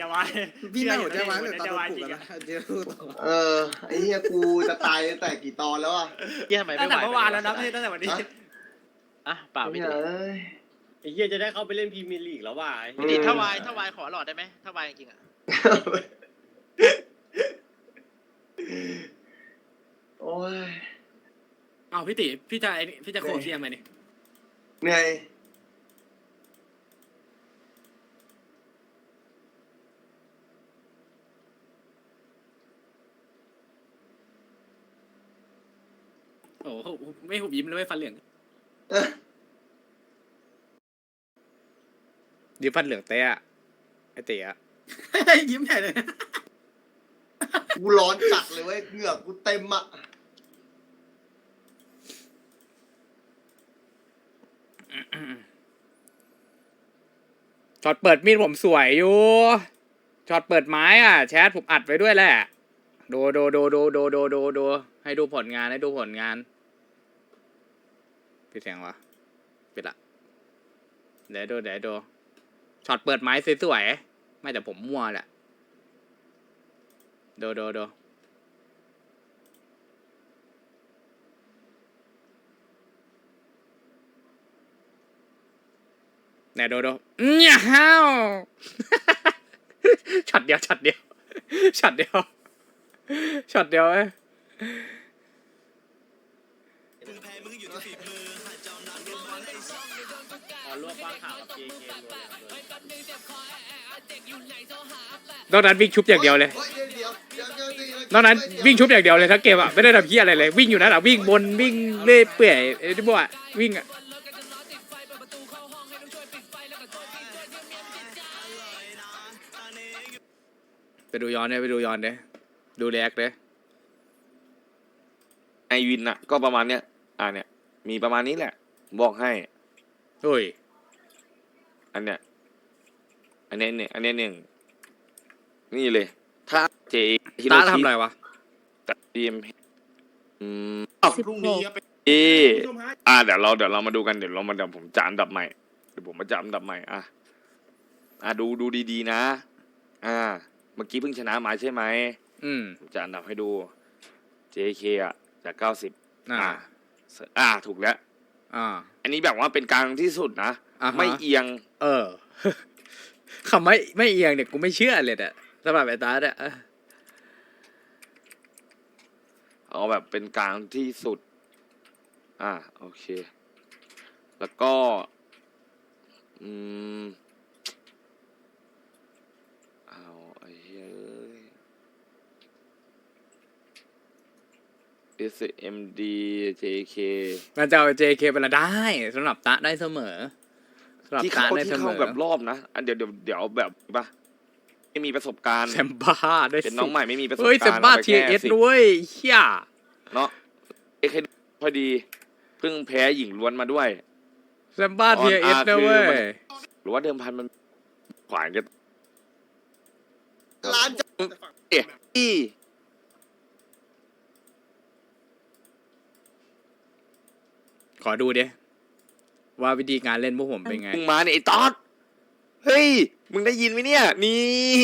จะวายพี่ไม่หัวใจวายเชื่เลยอตอนอยู่โดนนะปลุกเดี๋ยวจะวายจริงแล้วนะเดี๋ยวต่อเออไอ้เหี้ยกูจะตายตั้งแต่กี่ตอนแล้วอะเฮียทำไมตั้ไม่งไหวแต่เมื่อวานแล้วนะไม่ใช่ตั้งแต่วันนี้ฮะอะเปล่าพี่เหี้ยติเอ้ย ไอ้เหี้ยจะได้เข้าไปเล่นพรีเมียร์ลีกแล้วว่ะพี่ติถ้าวายถ้าวายขอหลอดได้ไหมถ้าวายจริงๆอะโอ้ย เอาพี่ติพี่จะไอ้นี่พี่จะโคเซียมไหมนี่เหนื่อย อ้โหไม่หุบยิ้มเลยไม่ฟันเหลืองเออดิฟันเหลืองเตะอะไอเตะอะยิ้มใหญ่เลยกูร้อนจัดเลยเว้ยเหงื่อกูเต็มอะช็อตเปิดมีดผมสวยอยู่ช็อตเปิดไม้อะ แชทผมอัดไว้ด้วยแหละ ดูดูดูดูดูดูดูดูให้ดูผลงานให้ดูผลงาน ปิดเสียงวะปิดละเดี๋ยวดูเดี๋ยวดูช็อตเปิดไม้สวยๆไม่แต่ผมมั่วแหละดูดูดูเนี่ยดูดูเนี่ยฮ้าวช็อตเดียวช็อตเดียวช็อตเดียวช็อตเดียวเอ้ย อ๋อ รวบบ้างข่าวกับ JK รวมเลยนอกนั้นวิ่งชุบอย่างเดียวเลย ฮ้เดี๋ยวเดี๋ยวเดี๋ยวเดี๋ยวเดี๋ยนอกนั้นวิ่งชุบอย่างเดียวเลยทั้งเกมอะไม่ได้ทำเพี้ยอะไรเลย วิ่งอยู่นั่นอะวิ่งบนวิ่งเลื่อยเปื่อยไอ้ที่บอกอะวิ่งอะไปดูย้อนเนี่ยไปดูย้อนเนี่ยดูแรกเลยไอวินอะก็ประมาณเนี้ย อ่าเนี่ย มีประมาณนี้แหละ บอกให้โอ้ย อันเนี้ย อันเนี้ยหนึ่งอันเนี้ยหนึ่งนี่เลย ถ้าเจฮิโรตาชิทำอะไรวะกับทีมอืมพรุ่งนี้ก็เป็นเออ่าเดี๋ยวเราเดี๋ยวเรามาดูกันเดี๋ยวเรามาเดี๋ยวผมจะอันดับใหม่เดี๋ยวผมมาจะอันดับใหม่อะอะดูดูดีๆนะ อ่า เมื่อกี้เพิ่งชนะมาใช่ไหมอืม ผมจะอันดับให้ดู JK อะจากเก้าสิบอ่า อ่า อ่าถูกแล้ว อ่า อันนี้แบบว่าเป็นกลางที่สุดนะ อ่าฮะ ไม่เอียง เออ คำไม่ไม่เอียงเนี่ยกูไม่เชื่อเลยเนี่ยสำหรับไอ้ตาเนี่ยเออเอาแบบเป็นกลางที่สุด อ่า โอเค แล้วก็ อืม เอาไอ้เฮ้ย SMD JK มันจะเอา JK ไปละได้สำหรับตาได้เสมอ สำหรับที่ตาเข้าได้ที่เสมเข้าอแบบรอบนะอันเดี๋ยวเดี๋ยวเดี๋ยวแบบปะไม่มีประสบการณ์แซมบ้าได้เป็นน้องใหม่ไม่มีประสบการณ์เฮ้ยแซมบ้าเอไปทีแค่เอสสิบด้วยเฮียเนาะเอเคพอดีเพิ่งแพ้หญิงล้วนมาด้วย แซมบ้าทีเอสออนอาร์นะเว้ยคือมันหรือว่าเดิมพันมันขวานกันร้านจะเอ๊ะอีขอดูดิ ว่าวิธีการเล่นพวกผมเป็นไง มึงมาเนี่ยไอ้ตอดเฮ้ย มึงได้ยินไหมเนี่ย นี่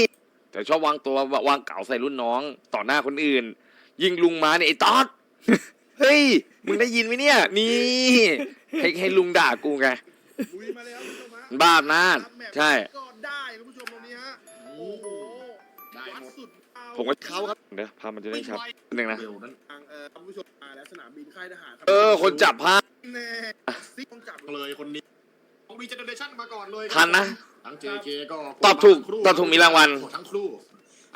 แต่ชอบวางตัววางเก่าใส่รุ่นน้องต่อหน้าคนอื่น ยิงลุงมาเนี่ยไอ้ตอดเฮ้ย มึงได้ยินไหมเนี่ย นี่ ให้ให้ลุงด่ากูไงคุยมาแล้วคุณผู้ชมฮะบ้าอำนาจใช่ ก็ได้คุณผู้ชมตรงนี้ฮะ โอ้โหวัดสุดเอา ผมก็เข้าครับ เดี๋ยวพามันจะได้ชัดหนึ่งนะ ทางเออคุณผู้ชมมาแล้วสนามบินค่ายทหารรับเออ คนจับภาพแน่ซิกต้องจับเลยคนนี้ต้องมีเจเนอเรชั่นมาก่อนเลยทันนะ ทั้ง JK ก็ตอบถูกตอบถูกมีรางวัลทั้งครู่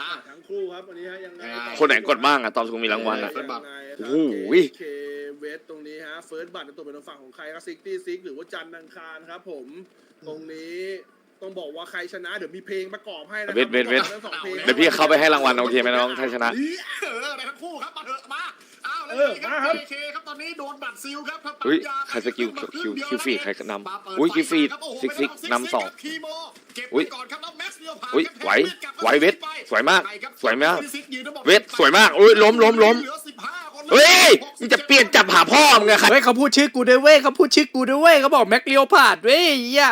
อะ ทั้งคู่ครับวันนี้ฮะยังไงคนไหนกดบ้างอะตอบถูกมีรางวัลอะ ยังไงครับโอ้โห เคเวสตรงนี้ฮะเฟิร์สบัตรตัวเป็นทางฝั่งของใครครับซิกตี้ซิกหรือว่าจันทร์อังคารครับผม ตรงนี้ ต้องบอกว่าใครชนะเดี๋ยวมีเพลงประกอบให้นะครัเวทเวทเวท ทั้งสองพลงเดี๋ยวพี่เข้าไปให้รางวัลโอเคไหมน้องถ้าชนะ เออได้ทั้งคู่ครับมาเถอะมาเอาเลเอยอมาครับ JK ครับตอนนี้โดนบัตรซิลครับครับอุ้ยปัญญาใครสกิลคิวคิวฟีดใครนมาเปิดำอุ้ยคิวฟีดครับโโหซิกซิกไม่ต้งนำสองคีโมเก็บอุ๊ไว้ยก่อนครับแล้วแม็กซ์เดียวผ่านอุ้ยครับไหวแท็กไหวเวทไปสวยมากไปครับสวยมากซิกยืนแล้วบอกเวทสวยมากอุ้ยล้มล้มล้มเหลือ15คนแล้วเฮ้ยมึงจะเปลี่ยนจับหาพ่อมึงอะใครเฮ้ยเขาพูดชื่อกูด้วยเว้ยเขาพูดชื่อกูด้วยเว้ยเขาบอกแม็กเลียวพาดเว้ยเฮีย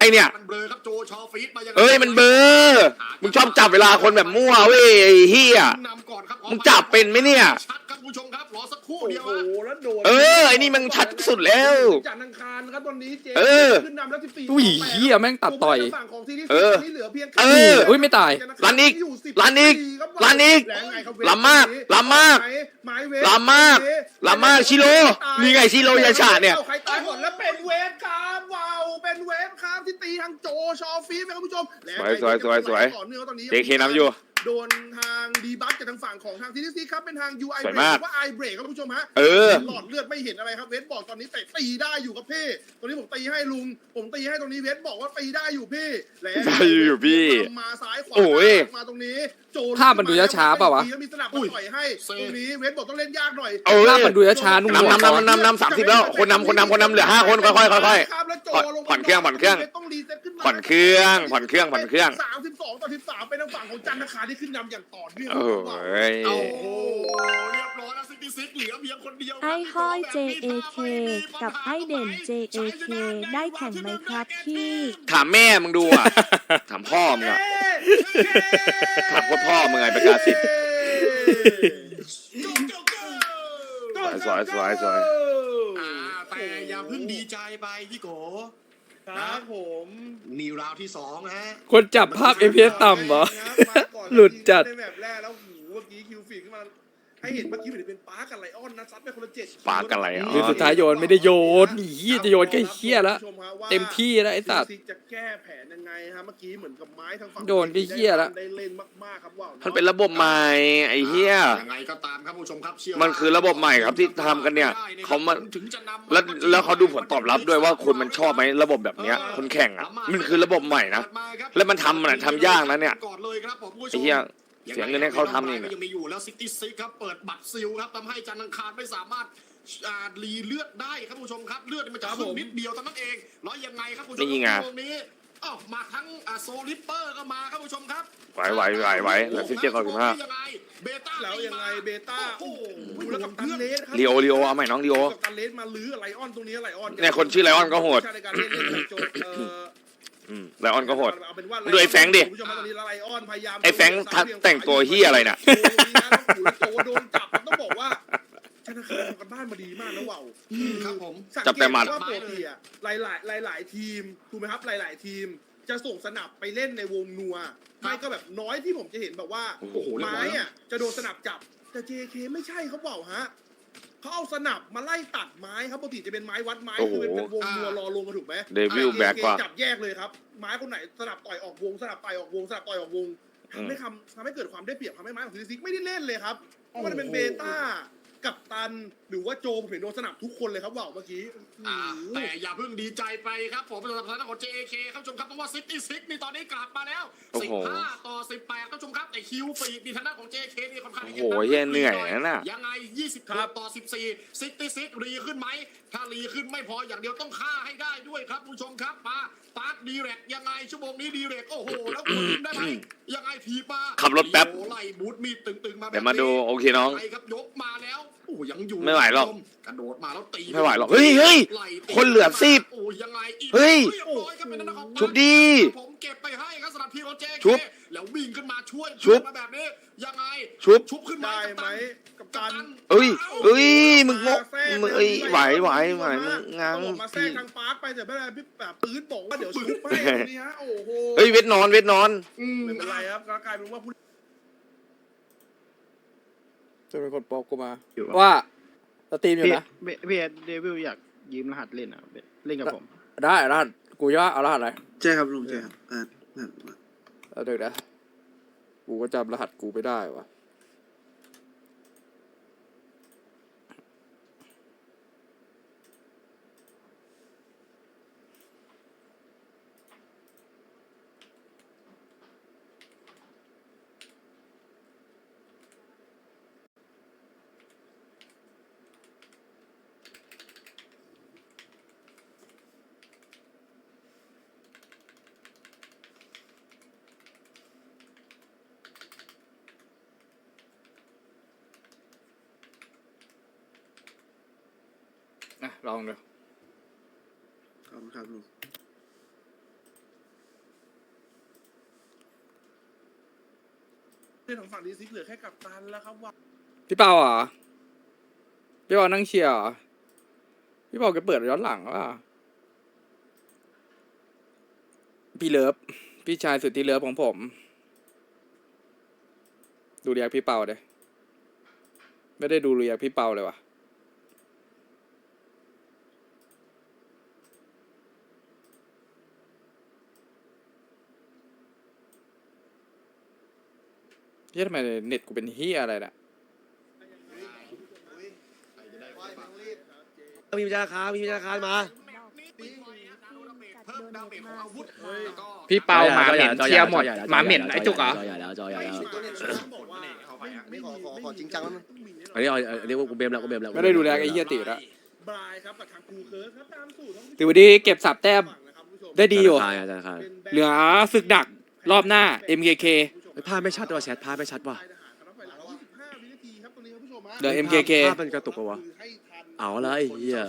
ไอเนี่ย มันเบลอครับโจชอฟีดมายังไงเอ้ยมันเบลอร์มึงชอบจับเวลาคนแบบมั่วเว้ยไอ้เฮียนำก่อนครับมึงจับเป็นไหมเนี่ย ชัดครับคุณผู้ชมครับรอสักครู่โอ้เดียวโหฮะแล้วโดนเออไอ้นี่มันชัดสุดแล้วจันทร์อังคารครับตอนนี้เจเออขึ้นนำแล้ว14อุ้ยเหี้ยแม่งตัดต่อยตัวฝั่งของ TDC เออ ตนนี้เหลือเพียงแค่เอออุ้ยไม่ตายลั่นอีกยู่สิบลั่นอีกสี่ครับ ลั่นอีกแล้วไงครับเวทล้ำมากตอนนี้ล้ำมากไม้เวทล้ำมากล้ำมากชิโร่นี่ไงชิโร่ยาชาเนี่ยอใครตายก่อนแล้วเป็นเวทครับว้าวเป็นเวทครับที่ตีทางโจชอฟีฟนะครับคุณผู้ชมแล้วสวยสวยสวยสวยต่อเนื่องตอนนี้ JK นำอยู่โดนทางดีบัฟจากทางฝั่งของทางทีดีซีครับเป็นทาง UI สวยเบรมากกว่า I เบรกครับคุณผู้ชมฮะเออหลอดเลือดไม่เห็นอะไรครับเวทบอกตอนนี้แต่ตีได้อยู่ครับพี่ตอนนี้ผมตีให้ลุง ผมตีให้ตรงนี้เวทบอกว่าตีได้อยู่พี่และได้อยู่พี่มาซ้ายขวาโอ้ยมาตรงนี้โจภาพมันดูช้าๆเปล่าวะ มีสนับมาต่อยให้ตรงนี้เวทบอกต้องเล่นยากหน่อยเออภาพมันดูช้าๆนุ่มนำนำนำนำนำสามสิบแล้วคนนำคนนำคนนำเหลือห้าคนค่อยๆค่อยๆครับแล้วโจลงไปผ่อนเครื่องผ่อนเครื่องต้องรีเซ็ตขึ้นมาผ่อนเครื่องผ่อนเครื่องผ่อนเครื่อง สามสิบสองต่อสิบสามเป็นทางฝั่งของจันทคารที่ขึ้นนำอย่างต่อเนื่อง โอ้ยโอ้โหเรียบร้อยแล้วซิตี้ซิกเหลือเพียงคนเดียวครับไอ้ห้อยแบบนี้ JAK กับไอ้เด่น JAK ได้แข่งไหมครับพี่ ถามแม่มึงดูอะ ถามพ่อมึงอะถามพ่อมึงไงประกาศสิทธิ์สวยสวยสวยอ่าแต่อย่าเพิ่งดีใจไปพี่โกครับผมนี่ราวที่สองนะฮะคนจับภาพ FPS ต่ำเหรอ หลุดจัดในแบบแรกแล้วหูเมื่อกี้คิวฟีดขึ้นมา ให้เห็นเมื่อกี้เหมือนเป็นปาร์กกับไลออนนะซัดไปคนละเจ็ดปาร์คกับไลออนคือสุดท้ายโยนไม่ได้โยนเหี้ยจะโยนก็เหี้ยละเต็มที่แล้วไอ้สัตว์ซิกจะแก้แผนยังไงฮะเมื่อกี้เหมือนกับไม้ทางฝั่งโดนก็เหี้ยละได้เล่นมากๆครับว่าวมันเป็นระบบใหม่ไอ้เหี้ยยังไงก็ตามครับผู้ชมครับเชื่มันคือระบบใหม่ครับที่ทำกันเนี่ยเขามาถึงจะนำแล้วแล้วเขาดูผลตอบรับด้วยว่าคนมันชอบไหมระบบแบบเนี้ยคนแข่งอะมันคือระบบใหม่นะแล้วมันทำมันทำยากนะเนี่ยก่อนเลยครับผมผู้ชมไอ้เหี้ย เสียเงินให้เขาทำนี่ก็นะยังมีอยู่แล้วซิตี้ซิกครับเปิดบัตรซิลครับทำให้จันทร์อังคารไม่สามารถอ่ารีเลือดได้ครับผู้ชมครับเลือดมันจะขึ้นนิดเดียวเท่านั้นเองแล้วยังไงครับผู้ชมนี่ไงตรงนี้อ้าวมาทั้งอ่าโซลิปเปอร์ก็มาครับผู้ชมครับไหวไหวไหวไหวเหลือสิบเจ็ดต่อสิบห้ายังไงเบต้าแล้วยังไงเบต้าโอ้โอ้โหโหแล้วกับตันเลสครับลีโอลีโอเอาใหม่น้องลีโอกับตันเลสมาลื้อไลออนตรงนี้ไลออนเนี่ยคนชื่อไลออนก็โหดในการเล่นเล่นกับโจเอ่ออืมไลออนก็โหด เอาเป็นว่าดูไอ้แฟรงค์ดิ คุณผู้ชมครับตอนนี้ไลออนพยายามไอ้แฟรงค์ทักแต่งตัวเหี้ยอะไรน่ะ โอ้โหนี่นะโอ้โหโจโดนจับต้องบอกว่าธนาคารทำกันบ้านมาดีมากนะว่าวครับผม สังเกจับแต่หมัด ว่าปกติอะหลายหลายหลายหลายๆทีมถูกไหมครับหลายหลายๆทีม จะส่งสนับไปเล่นในวงนัวไม่ก็แบบน้อยที่ผมจะเห็นแบบว่าโอ้โหไม้อะจะโดนสนับจับแต่ JK ไม่ใช่เขาบอกฮะ เขาเอาสนับมาไล่ตัดไม้ครับปกติจะเป็นไม้วัดไม้โอ้โห คือเป็นเป็นวงนัวรอลงมาถูกไหมเดวิลแบ็ก JK ว่าจับแยกเลยครับ ไม้คนไหนสนับต่อยออกวงสนับต่อยออกวงสนับต่อยออกวงทำให้คำทำให้เกิดความได้เปรียบทำให้ไม้ของซีซิกไม่ได้เล่นเลยครับเพราะมันเป็นเบต้ากับตันหรือว่าโจผมเห็นโดนสนับทุกคนเลยครับว่าวเมื่อกี้ อ่าโอ้โหแต่อย่าเพิ่งดีใจไปครับผมสำหรับทางด้านของ JAK ครับผู้ชมครับเพราะว่าซิตี้ซิกนี่ตอนนี้กลับมาแล้วโอ้โห15 ต่อ 18ครับผู้ชมครับแต่คิวฟีดนี่ทางด้านของ JAK นี่ค่อนข้างโอ้โหเหี้ยเหนื่อยนะน่ะยังไง26ต่อ 14ซิตี้ซิกรีขึ้นไหม ถ้ารีขึ้นไม่พออย่างเดียวต้องฆ่าให้ได้ด้วยครับผู้ชมครับมาปาร์คดีเรกยังไงชั่วโมงนี้ดีเรกโอ้โหแล้วกดยิงได้ไหมยังไงทีบมาขับรถแป๊บโอ้โหไล่บูทมีดตึงๆมาแบบเดี๋ยวมาดูโอเคน้องไปครับยกมาแล้ว โอ้ยังอยู่ไม่ไหวหรอกกระโดดมาแล้วตีไม่ไหวหรอกเฮ้ยเฮ้ยไล่ตีคนเหลือสิบโอ้ยังไงอีกเฮ้ยรีบร้อยครับเป็นทางด้านของชุบดีผมเก็บไปให้ครับสำหรับพี่ของเจชุบแล้ววิ่งขึ้นมาช่วยชุบมาแบบนี้ยังไงชุบชุบขึ้นมาได้ไหมกับตันเอ้ยเอ้ยมึงงกมึงเอ้ยไหวไหวไหวมึงง้างต้องบอกมาแทรพี่กทางปาร์คไปแต่ไม่เป็นไรพี่แบบปืนบอกว่าเดี๋ยวชุบให้ตรงนี้ฮะโอ้โหเฮ้ยเวทนอนเวทนอนไม่เป็นไรครับก็กลายเป็นว่าผู้ จะเป็นคนบอกกูมาว่าสตรีมอยู่นะพี่เอเดวิลอยากยืมรหัสเล่นอะเล่นกับผม ได้รหัสกูจะเอารหัสอะไรใช่ครับลุงใช่ครับอ่าอ่าเอาเดี๋ยวนะกูก็จำรหัสกูไม่ได้วะ นะลองดูขอบคุครับลุงเรื่อของฝั่งดีซิกเหลือแค่กับตันแล้วครับว่าพี่เปาเหรอพี่เปานั่งเชียร์พี่เปาแกเปิดย้อนหลังว่าพี่เลิฟพี่ชายสุดที่เลิฟของผม ดูเรียกพี่เปาเลยไม่ได้ดูเรียกพี่เปาเลยว่ะ เฮ้ยทำไมเน็ตกูเป็นเฮียอะไรน่ะมีธนาคารมีธนาคารมาเพิ่มดาเมจของอาวุธแล้วก็พี่เปาหมาเหม็นเชียร์หมดหมาเหม็นไอ้จุกเหรอตัวเนี่ยบอกว่าไม่ขอขอขอจริงจังแล้วมั้ยอันนี้เอาเรียกว่ากูเบมแล้วกูเบมแล้วไม่ได้ดูแลไอ้เฮียติละบรายครับกับทางครูเคิร์สครับตามสูตรของติวดีเก็บสับแต้มได้ดีอยู่ธนาคารธนาคารเหลือศึกดักรอบหน้า MKK ภาพไม่ชัดว่ะแชทภาพไม่ชัดว่ะเหลือ MKK ภาพมันกระตุกปะวะ เอาละไอ้เหี้ย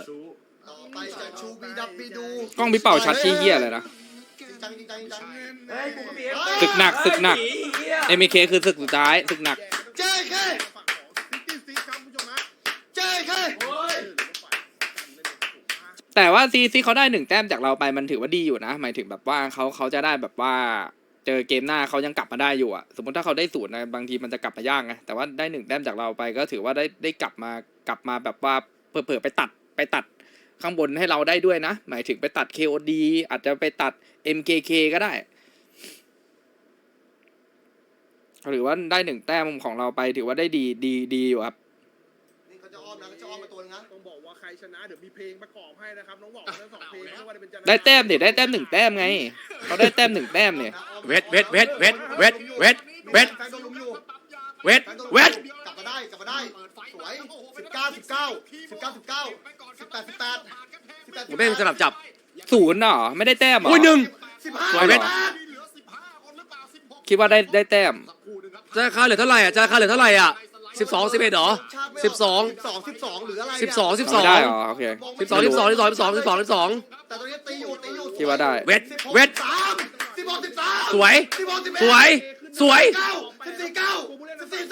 ต่อไปจะชูบีดับบีดูกล้องพี่เป่าชัดที่เฮียเลยนะจริงจังจริงจังจริงจังศึกหนักศึกหนัก MKK คือศึกสุดท้ายศึกหนัก เจ๊แค่เจ๊แค่แต่ว่าซีซีเขาได้หนึ่งแต้มจากเราไปมันถือว่าดีอยู่นะ หมายถึงแบบว่าเขาเขาจะได้แบบว่า เจอเกมหน้าเขายังกลับมาได้อยู่อะสมมติถ้าเขาได้ศูนย์นะบางทีมันจะกลับมายากไงแต่ว่าได้หนึ่งแต้มจากเราไปก็ถือว่าได้ได้กลับมากลับมาแบบว่าเผื่อๆไปตัดไปตัดข้างบนให้เราได้ด้วยนะ หมายถึงไปตัด KOD อาจจะไปตัด MKK ก็ได้ หรือว่าได้หนึ่งแต้มของเราไปถือว่าได้ดีดีดีอยู่ครับนี่เขาจะอ้อมนะเขาจะอ้อมมาตัวนึงนะต้องบอกว่าใครชนะเดี๋ยวมีเพลงประกอบให้นะครับน้องบอกทั้งสองเพลงไม่ว่าจะเป็นจันทร์ได้แต้มเดี๋ยได้แต้มหนึ่งแต้มไงเขาได้แต้มหนึ่งแต้มเนี่ย เวทเวทเวทเวทเวทเวทเวทแฟนโดนลุมอยู่เวทเวทกลับมาได้กลับมาได้สวยสิบเก้าสิบเก้าสิบเก้าสิบเก้าสิบแปดสิบแปดสิบแปดกูเบ้งสลับจับศูนย์เหรอไม่ได้แต้มเหรออุ้ยหนึ่งสิบห้าสวยเว้ยคิดว่าได้ได้แต้มธนาคารเหลือเท่าไหร่อะธนาคารเหลือเท่าไหร่อะสิบสองสิบเอ็ดหรอสิบสองสิบสองสิบสองหรืออะไรสิบสองสิบสองไม่ได้เหรอโอเคสิบสองสิบสองสิบสองสิบสองสิบสองสิบสองแต่ตอนนี้ตีอยู่ตีอยู่คิดว่าได้เวทเวทสาม สิบหกสิบสามสวย สิบหกสิบเอ็ดสวย สวย เก้าสิบสี่เก้าสิบสี่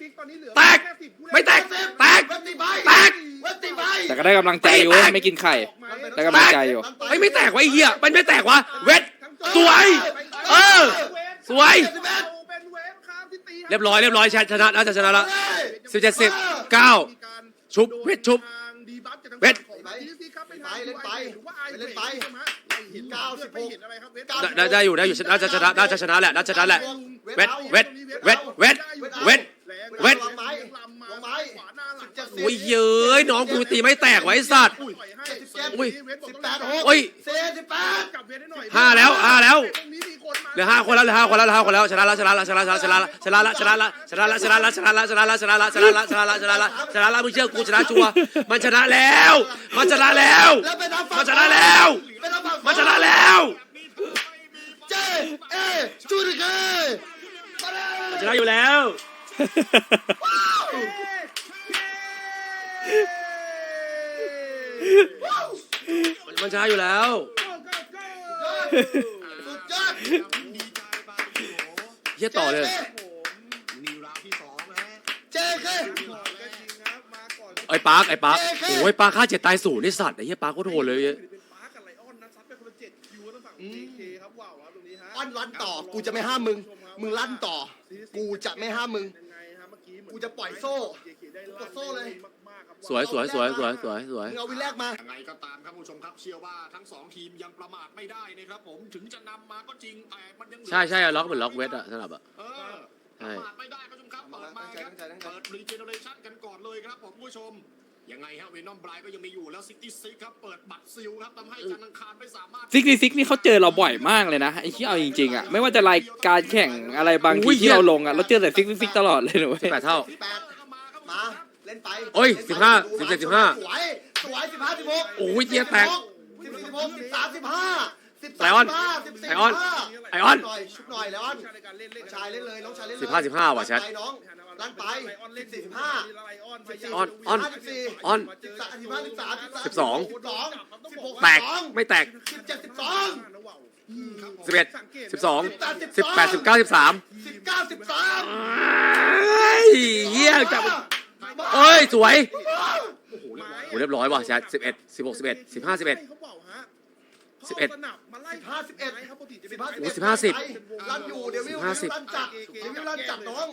สิบแตก ไม่แตก แตกเวทีไปแตกเวทีไปแต่ก็ได้กำลังใจอยู่ไม่กินไข่ ได้กำลังใจอยู่เฮ้ยไม่แตกวะไอ้เหี้ยมันไม่แตกวะเวทสวย เออ สวย เรียบร้อยเรียบร้อยชนะชนะน่าจะชนะละสิบเจ็ดสิบเก้าชุบเวทชุบเวท ยื้สิครับไม่เล่นไปหล่าไปเล่นไปไม่เหินเก้าสิบไห็นอะไรครับเวทได้ได้อยู่ได้อยู่ชน่าจะชนะน่าะชนะแหละน่าะชนะแหละเวทเวทเวทเวทเวท เวทวางไม้วางไม้สิบเจ็ดสิบโอ้ยเย้ยน้องกูตีไม่แตกไว้ไอ้สัตว์เจ็ดสิบเจ็ดอุ้ยสิบแปดหกโอ้ยสี่สิบแปดห้าแล้วห้าแล้ว เหลือห้าคนแล้วเหลือห้าคนแล้วเหลือห้าคนแล้วชนะละชนะละชนะละชนะละชนะละชนะละชนะละชนะละชนะละชนะละชนะละชนะละชนะละชนะละชนะละมึงเชื่อกูชนะชัวร์มันชนะแล้ว มันชนะแล้ว แล้วไปทางฝั่งมันชนะแล้ว ไปทางฝั่งมันชนะแล้ว เจเอจูดิเกมันชนะอยู่แล้ว มันชนะอยู่แล้ว สุดยอดเฮียต่อเลยนี่ราวที่สองนะฮะเจเค ไอ้ปาร์คไอ้ปาร์คโอ้ยปาร์คฆ่าเจ็ดตายศูนย์ไอ้สัตว์ไอ้เฮียปาร์คโคตรโหดเลยเป็นปาร์คกับไลออนนะซัดไปคนละเจ็ดคิวแล้วฝั่ง JK ครับว้าวครับตรงนี้ฮะอ้อนลั่นต่อ กูจะไม่ห้ามมึง มึงลั่นต่อ กูจะไม่ห้ามมึง กี้เหมือนกูจะปล่อยโซ่ JK ได้กดโซ่เลยมากๆครับสวยสวยสวยสวยสวยสวย มึงเอาวินแรกมา ยังไงก็ตามครับผู้ชมครับเชื่อว่าทั้งสองทีมยังประมาทไม่ได้นะครับผมถึงจะนำมาก็จริงแต่มันยังเหลือใช่ใช่ล็อกเหมือนล็อกเวทอะสนับอะเออใช่ประมาทไม่ได้ผู้ชมครับเปิดมาครับตั้งใจตั้งใจเปิดรีเจเนอเรชั่นกันก่อนเลยครับผมผู้ชม ยังไงฮะเวนอมไบรก็ยังมีอยู่แล้วซิตี้ซิกครับเปิดบัตรซิลครับทำให้จันทร์อังคารไม่สามารถซิกซิกนี่เขาเจอเราบ่อยมากเลยนะไอ้ที่เอาจริงๆอะไม่ว่าจะรายการแข่งอะไรบางอุ้ทียเหี้ที่ยเราลงอะเราเจอแต่ซิกซิกตลอดเลยนะเว้ยแปดเท่าแปดมาเล่นไปโอ้ยเล่นไป15ดู17 15สวยสวยสิบห้าสิบหกโอ้ยเหี้ยแตกสิบสี่สิบหกสิบสามสิบห้าสิบไลสามออนสิบห้าสิบสี่ไลออนสิบห้าไลออนชุบหน่อยชุบหน่อยไลออนในการเล่นเล่นชายเล่นเลยน้องชายเล่นเลยสิบห้าสิบห้าว่ะแชทไปน้อง ลั่นไปสิบสี่สิบห้าออนออน สิบสี่ออนสิบสามสิบห้าสิบสามสิบสองสิบสองสิบหกแตกสิบสองไม่แตกสิบเจ็ดสิบสองมสิบเอ็ดสังกตสิบสองนะสิบแปดสิบเก้าสิบสามสิบเก้าสิบสามเฮ้ยเฮียจับเอ้ย สวยโอ้โหโหเรียบร้อยว่ะแชทสิบเอ็ดสิบหกสิบเอ็ดสิบห้าสิบเอ็ดเขาบอกฮะสิบเอ็ดข้าสนับมาไล่สิบห้าสิบเอ็ด ครับปกติจะสิเป็นบห้าโอ้สิบห้าสิบลั่นอยู่เดี๋ยววิวสิบห้าสิบลั่นจับเดี๋ยววิวลั่นจับน้อง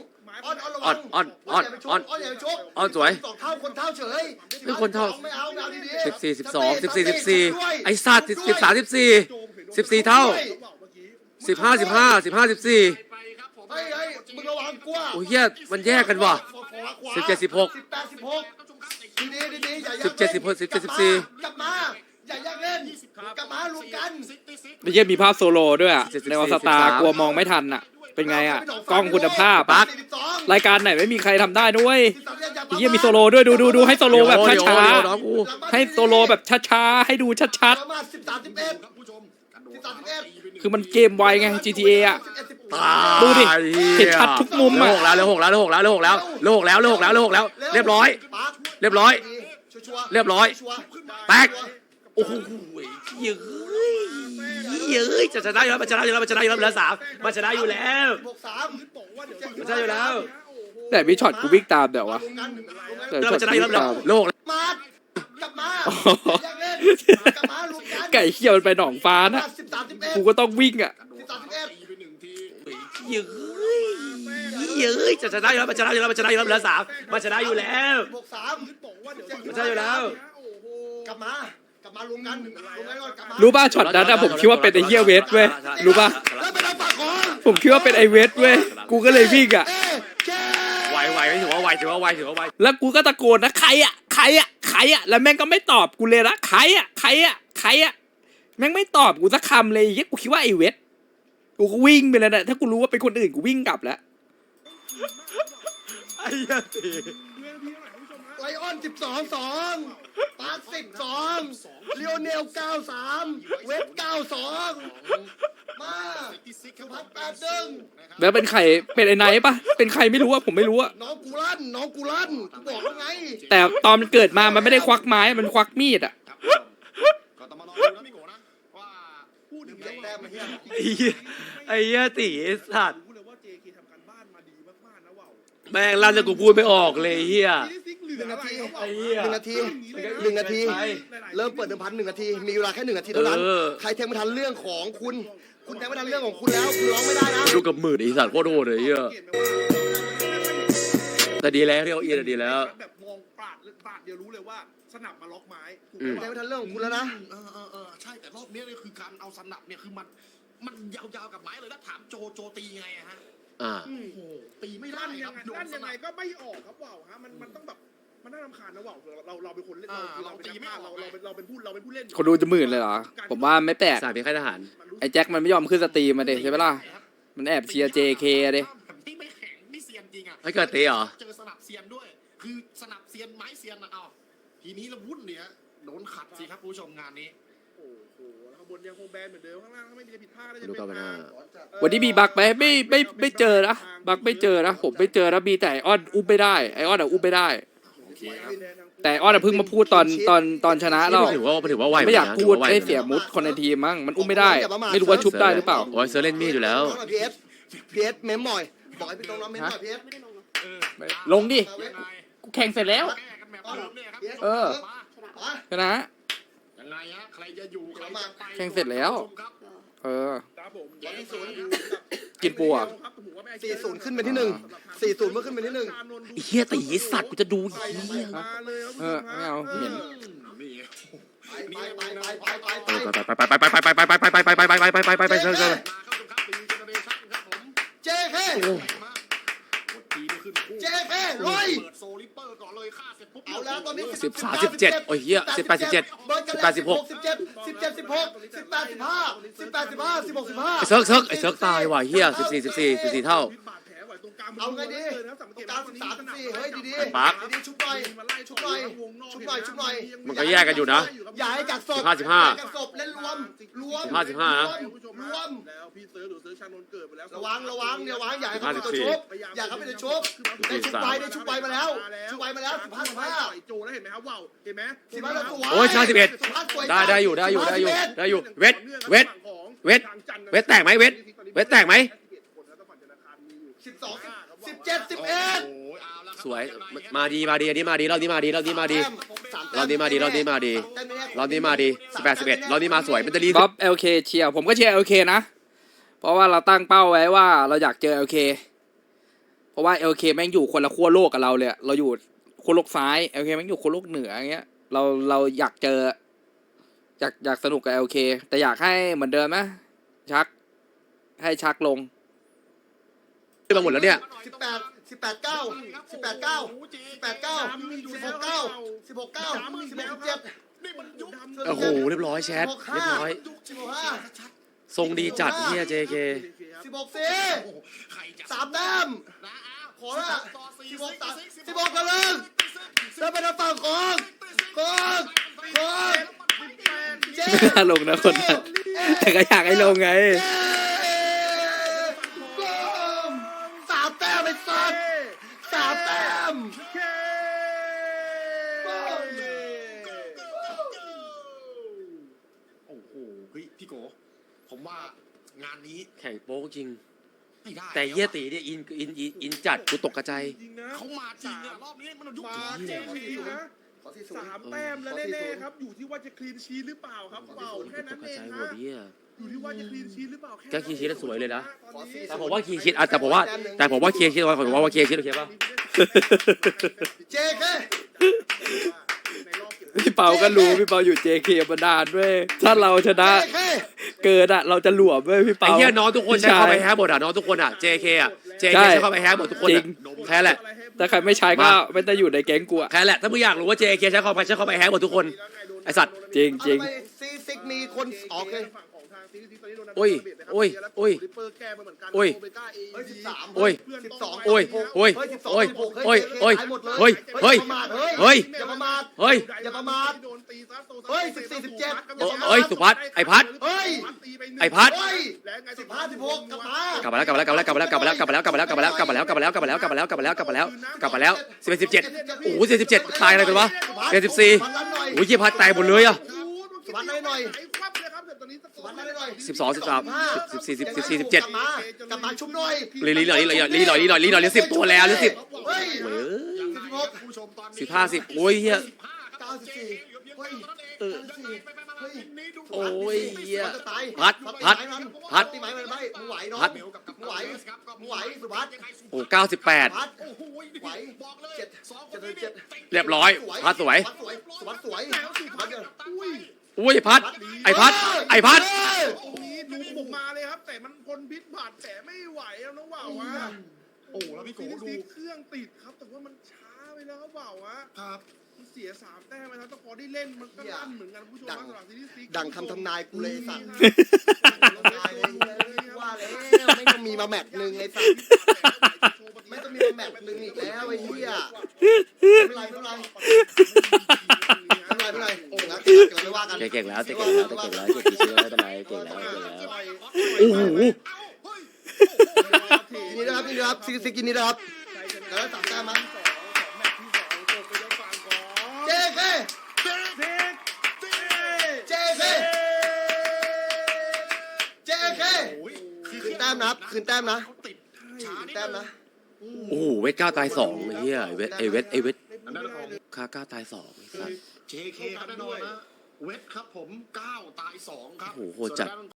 อ้อนอ้อนระอ้วัองนอ้อนอ้อนอย่าไปชกอ้อนอ้อนอย่าไปชกอ้อนสวยสองเท่าคนเท่าเฉยไม่คนเท่าไม่เอาไม่เอาดีๆสิบสี่สิบสองสิบสี่สิบสี่ไอ้สัตว์สิบสามสิบสี่สิบสี่เท่าสิบห้าสิบห้าสิบห้าสิบสี่เฮ้ยเฮ้ยมึงระวังกลัวโอ้ยเฮียมันแยกกันว่ะสิบเจ็ดสิบหกสิบแปดสิบหกดีๆดีๆอย่าสิบเจ็ดสิบหกสิบเจ็ดสิบสี่กลับมา อย่าแยกเล่นกลับมารวมกันไม่ใช่มีภาพโซโลด้วยอะในวอสตาร์กลัวมองไม่ทันอะเป็นไงอะกล้องคุณภาพปั๊กรายการไหนไม่มีใครทำได้ด้วยไอ้เหี้ยมีโซโลด้วยดูดูดูให้โซโลแบบช้าเดี๋ยวน้องกูๆให้โซโลแบบช้าๆให้ดูชัดประมาณสิบสามสิบเอ็ดสิบสามสิบเอ็ดๆคือมันเกมไวไง GTA อะตายดูดิเห็นชัดทุกมุมเหลืออะหกแล้วเหลือหกแล้วเหลือหกแล้วเหลือหกแล้วเหลือหกแล้วเหลือหกแล้วเหลือหกแล้ว เรียบร้อยปั๊กเรียบร้อยชัวๆเรียบร้อยชัวๆแตก โอ้โหเย้ยเย้ยจะชนะอยู่แล้วมันชนะอยู่แล้วมันชนะอยู่แล้วเหลือสามมันชนะอยู่แล้ว บวกสามบอกว่าเดี๋ยวมันชนะอยู่แล้ว แต่มีช็อตกูวิ่งตามเดี๋ยววะรวมกันรวมกันแต่เริ่มช็อมันตชนะกูอยู่แล้ววิ่งเหลือตามหกแล้วมากลับมาอย่าเล่นกลับมารวมกันไก่เขี้ยวมันไปหนองฟ้านะสิบสามสิบเอ็ดกูก็ต้องวิ่งอะสิบสามสิบเอ็ดเย้ยเย้ยจะชนะอยู่แล้วมันชนะอยู่แล้วมันชนะอยู่แล้วเหลือสามมันชนะอยู่แล้วบวกสามบอกว่าเดี๋ยวมันชนะอยู่แล้วโอ้โหกลับมาก ลับมารวมกันรวมกันก่อนกลับมารู้ป่ะช็อตนั้นอะผมคิดว่าเป็นไอ้เหี้ยเวทเว้ยรู้ป่ะแล้วไปทางฝั่งของผมคิดว่าเป็นไอ้เวทเว้ยกูก็เลยวิ่งอะเอ๊ะแค่ไวไวไม่ถือว่าไวถือว่าไวถือว่าไวแล้วกูก็ตะโกนนะใครอะใครอะใครอะแล้วแม่งก็ไม่ตอบกูเลยนะใครอะใครอะใครอะแม่งไม่ตอบกูสักคำเลยไอ้เหี้ยกูคิดว่าไอ้เวทกูก็วิ่งไปแล้วนะถ้ากูรู้ว่าเป็นคนอื่นกูวิ่งกลับแล้ว ไอ้เหี้ยตีเรื่องที่เท่าไหร่คุณผู้ชมฮะไลออนสิบสองสอง ปาร์คสิบสองเลโอเนลเก้าสามเวฟเก้าสองมาสุพัฒน์แปดหนึ่งแล้วเป็นใครเป็นไอ้ไนท์ปะเป็นใครไม่รู้อะผมไม่รู้อะน้องกูลั่นน้องกูลั่นกูบอกแล้วไงแต่ตอนมันเกิดมามันไม่ได้ควักไม้มันควักมีดอะก็ต้องมารอดูนะพี่โกนะว่าพูดถึงเก็บแต้มมาเฮียไอ้เหี้ยไอ้เหี้ยตีไอ้สัตว์รู้เลยว่า JK ทำการบ้านมาดีมากๆนะว่าวแม่งลั่นจนกูพูดไม่ออกเลยไอ้เหี้ยพี่ซิกเหลืหนึ่องอะนาไรทีครับไอ้เหี้ยหนึ่งนาทีหนึ่งนาที เริ่มเปิดเดิมพันหนึ่งนาที มีเวลาแค่หนึ่งนาทีเท่านั้น เออ ใครแทงไม่ทันเรื่องของคุณ คุณแทงไม่ทันเรื่องของคุณแล้ว คุณร้องไม่ได้นะ ดูกับหมื่นไอ้สัตว์โคตรโหดเลยไอ้เหี้ยแต่ดีแล้วที่เขาเอียนอะดีแล้ว แบบมองปาดปาดเดียวรู้เลยว่าสนับมาล็อกไม้ถูกอืไหมมแทงไม่ทันเรื่องของคุณแล้วนะ เออเออเออใช่แต่รอบนี้เนี่ยคือการเอาสนับเนี่ยคือมันมันยาวๆกับไม้เลยแล้วถามโจโจตีไงอะฮะอ่า โอ้โหตีไม่ได้ลั่นคยัรับงไงโดลั่นนสยังนัไงบก็ไม่ออกครับว่าวฮะมันมันต้องแบบ มันน่ารำคาญนะว่าวเราเราเป็นคนเล่นเราอ่าเราเป็นเราตีไม่นักออกเราเราเป็นเราเป็นผู้เราเป็นผู้เล่นคนดูจะหมื่นเลยเหรอ ผมว่าไม่แปลกสายเป็นค่ายทหาร ไอ้แจ็คมันไม่ยอมขึ้นสตรีมมาเด็ใช่ไหมล่ะ มันแอบเชียร์ JK อะเด็แบบที่ไม่แข็งไม่เซียนจริงอะไม่เกิดตีเหรอ เจอสนับเซียนด้วย คือสนับเซียนไม้เซียนนะเอาทีนี้เราวุ่นเนี่ยโดนขัดสิครับผู้ชมงานนี้โอ้โหข้างบนยังคงแบนเหมือนเดิมข้างล่างถ้าไม่มีอะไรผิดพลาดก็จะดูเป็นกับหน้าทางวันนี้มีบักไหมไม่ไม่ไม่เจอนะบักไม่เจอนะผมไม่เจอนะมีแต่ไอออนอุ้มไม่ได้ไอออนอะอุ้มไม่ได้โอเคครับ แต่ไอออนอะเพิ่งมาพูดตอนตอนตอนชนะเราไม่ถือว่าไม่ถือว่าไวไม่อยากนะพูดถืว่ไวให้เสียมุดคนในทีมมั้งมันอุ้มไม่ได้ ไม่รู้ว่าชุบได้หรือเปล่าโอ้ยเซอร์เล่นมีดอยู่แล้วพีเอสพีเอสเมมหน่อยบอกให้พี่ตรงน้องเมมหน่อยพีเอสเออลงดิยังไงกูแข่งเสร็จแล้วแก้กันแบบเดิมเนี่ยครับเออมามาชนะยังไงฮะใครจะอยู่ใครจะไปแข่งเสร็จแล้วครับเออ ครับผมวันที่ศูนย์กินปูอะสี่ศูนย์ขึ้นเป็นที่หนึ่งสี่ศูนย์เมื่อขึ้นเป็นที่หนึ่งไอ้เหี้ยตีไอ้สัตว์กูจะดูเหี้ยมาเลยครับเออไม่เอาเหม็นนี่ไปไปไปไปไปไปเออไปไปไปไปไปไปไปไปไปไปไปไปไปไปไปไปไปเชิญเชิญมาครับทุกครับเป็นเจเนอเรชั่นครับผมเจ๊แค่มากดทีนี่ขึ้นคู่ เจ๊แค่ร้อยเปิดโซลิปเปอร์ก่อนเลยฆ่าเสร็จปุ๊บเอาแล้วตอนนี้สิบสามสิบเจ็ดโอ้ยเหี้ยสิบแปดสิบเจ็ดสิบแปดสิบหกสิบเจ็ดสิบเจ็ดสิบหกสิบแปดสิบห้าสิบแปดสิบห้าสิบหกสิบห้าไอ้เซิร์กเซิร์กไอ้เซิร์กตายว่ะเหี้ยสิบสี่สิบสี่สิบสี่เท่า เอาไงดีตรงกลางสิบสามสิบสี่เฮ้ยดีไอ้ปั๊กๆดีๆชุบหน่อยชุบหน่อยชุบหน่อยชุบหน่อยมันก็แยกกันอยู่นะ อย่าให้กักศพสิบห้าสิบห้าอย่ให้กักศพเล่นรวมรวมสิบห้าสิบห้านะ รวมแล้วพี่เซิร์ฟหรือเซิร์ฟชานนท์เกิดไปแล้วระวังระวังเนี่ยระวังอย่าให้เขาเป็นตัวชุบอย่าให้เขาเป็นตัวชุบได้ชุบไปได้ชุบไปมาแล้วชุบไปมาแล้วสิบห้าสิบห้าโจแล้วเห็นไหมครับว้าวเห็นไหมสิบห้าแล้วสวยโอ้ยชนะ11สิบห้าสวยได้ได้อยู่ได้อยู่ได้อยู่ได้อยู่เวทเวทเวทเวทแตกไหมเวทเวทแตกไหม สิบสองสิบ เจ็ดสิบเอ็ดสวยมาดีมาดีอันนี้มาดีรอบนี้มาดีรอบนี้มาดีรอบนี้มาดีรอบนี้มาดีรอบนี้มาดีสิบแปดสิบเอ็ดรอบนี้มาสวยมันจะรีก๊อฟเอลเคเชียร์ผมก็เชียร์เอลเคนะ เพราะว่าเราตั้งเป้าไว้ว่าเราอยากเจอเอลเคเพราะว่าเอลเคแม่งอยู่คนละขั้วโลกกับเราเลยอะเราอยู่ขั้วโลกซ้ายเอลเคแม่งอยู่ขั้วโลกเหนืออย่างเงี้ยเราเราอยากเจอ อยากอยากสนุกกับเอลเคแต่อยากให้เหมือนเดิมนะชัก ให้ชักลง ขึ้นมาหมดแล้วเนี่ยสิบแปดสิบแปดเก้าสิบแปดเก้าสิบแปดเก้าสิบหกเก้าสิบหกเก้าสิบหกสิบเจ็ดโอ้โหเรียบร้อยแชทเรียบร้อยสิบหกห้าทรงดีจัดเฮีย JK สิบหกสี่สามแต้มขอละสิบหกสามสิบหกกันเลยแล้วเป็นฝั่งของของของเจ๊ไม่น่าลงนะคนนั้นแต่ก็อยากให้ลงไง สามแต้มไอ้สัสสามแต้ม โอ้โหเฮ้ยพี่โก ผมว่างานนี้แข่งโป๊กจริง ไม่ได้แต่เฮียตีเนี่ยอินอินอินอินจัดกูตกกระจายจริงนะเขามาจริงอะรอบนี้มันยุคมาจริงจริงนะขอที่ศูนสาย์มแต้มแล้วแน่ๆครับ อยู่ที่ว่าจะคลีนชีทหรือเปล่าครับเปล่าแค่ตนั้นกกเอระงจายหมฮะดเฮีย อยู่ที่ว่าจะคลีนชีทหรือเปล่าแค่ก็ clean sheet แล้วสวยเลยนะ ตอนนี้แต่ผมว่าคีย์คิดอะแต่ผมว่า แต่ผมว่าเคลียร์คิดว่าผมว่าเคลียร์คิดโอเคป่ะ เจ๊แค่พี่ เปาก็รู้พี่เปาอยู่ JK มานานเว้ยถ้าเราชนะเจ๊แค่เกินอะเราจะหลวมเว้ยพี่ไอ้เปา เหี้ยน้องทุกคนใช้พี่ชยเข้าไปแฮกหมดอะน้องทุกคนอะ JK อะ JK ใช่ใช้เข้าไปแฮกหมดทุกคนจริอะง แค่แหละถ้าใครไม่ใช้ก็มา ไม่ได้อยู่ในแก๊งกูอะแค่แหละถ้ามึงอยากรู้ว่า JK ใช้เข้าไปใช้เข้าไปแฮกหมดทุกคนไอ้สัตว์จริงจริงทำไมซีซิกมีคนโอเค โอ้ยโอ้ยโอ้ยโอ้ยเฮ้ยสิบสามโอ้ยสิบสองโอ้ยโอ้ยเฮ้ยสิบสองโอ้ยสิบหกโอ้ยโอ้ยตายหมดเลยเฮ้ยเฮ้ยเฮ้ยอย่าประมาทเฮ้ยอย่าประมาทเฮ้ย14 17โอ้เอ้ยสุพัฒน์ไอ้พัฒน์เฮ้ยไอ้พัดเฮ้ยสิบห้าสิบหกกลับมากลับมาแล้วกลับมาแล้วกลับมาแล้วกลับมาแล้วกลับมาแล้วกลับมาแล้วกลับมาแล้วกลับมาแล้วกลับมาแล้วกลับมาแล้วกลับมาแล้วกลับมาแล้วกลับมาแล้วกลับมาแล้วสิบเอ็ดสิบเจ็ดโอ้โหสิบเจ็ดตายอะไรกันวะเจ็ดสิบสี่โอ้ยยี่พัดตายหมดเลยอะสุพัฒน์ได้หน่อย สุพัฒน์ได้หน่อยสิบสองสิบสามสิบสี่สิบสิบสี่สิบเจ็ดกลับมากลับมาชุบหน่อยลีลีหน่อยลีหน่อยลีหน่อยลีหน่อยลีหน่อยลีสิบตัวแล้วลีสิบเฮ้ยเว้ยสิบหกผู้ชมตอนนี้สิบห้าสิบโอ้ยเฮียเก้าสิบสี่เฮ้ยเออเฮ้ยโอ้ยเหี้ยจะตายพัดพัดพัดตีไหมมันไม่มึงไหวน้องพัดมึงไหวมึงไหวสุพัฒน์โอ้เก้าสิบแปดพัดโอ้โหไหวบอกเลยเจ็ดสองคเจ็นดนี้เจ็ดเรียบร้อยพัดสวยพัดสวยสุพัฒน์สวยพัด เดินอุ้ยพัด ไอ้พัด ไอ้พัดตรงนี้ดูผมมาเลยครับ แต่มันทนพิษบาดแผลไม่ไหวแล้วน้องบ่าววะโอ้แล้วพี่โกซีดูซีเครื่องติดครับ แต่ว่ามันช้าไปแล้วครับบ่าววะครับ มันเสียสามแต้มไปแล้วแต่พอได้เล่นมันก็ลั่นเหมือนกันผู้ชมดัง สำหรับซีรีส์ซีดังคำทำนายกูเลยไอ้สัตว์นี่ตายเลยว่าแล้วไม่ต้องมีมาแมตช์หนึ่งไอ้สัตว์ไม่ต้องมีมาแมตช์หนึ่งอีกแล้วไอ้เหี้ยไม่เป็นไรไม่เป็นไรไม่เป็นไรไม่เป็นไรโอ้งั้นเกิดไม่ ว่ากันเก่งแล้วจะเก่งแล้วเก่งแล้วเก่งแล้วเก่งแล้วเก่งแล้วเก่งแล้วโอ้โหกินนี้นะครับกินนี้นะครับซิกซิกกินนี้นะครับแล้วสามแต้มมั้ยเจ๊เจ๊เจ๊เจ๊เจ๊เจ๊คืนแต้มนะครับคืนแต้มนะคืนแต้มนะโอ้โหเวทเก้าตายสองไอ้เฮียไอ้เวทไอ้เวทไอ้เวทค่าเก้าตายสองไอ้สัส JK ครับแน่นอนนะ เวทครับผมเก้าตายสองครับโอ้โหโหดจัด ส่วนทางด้าน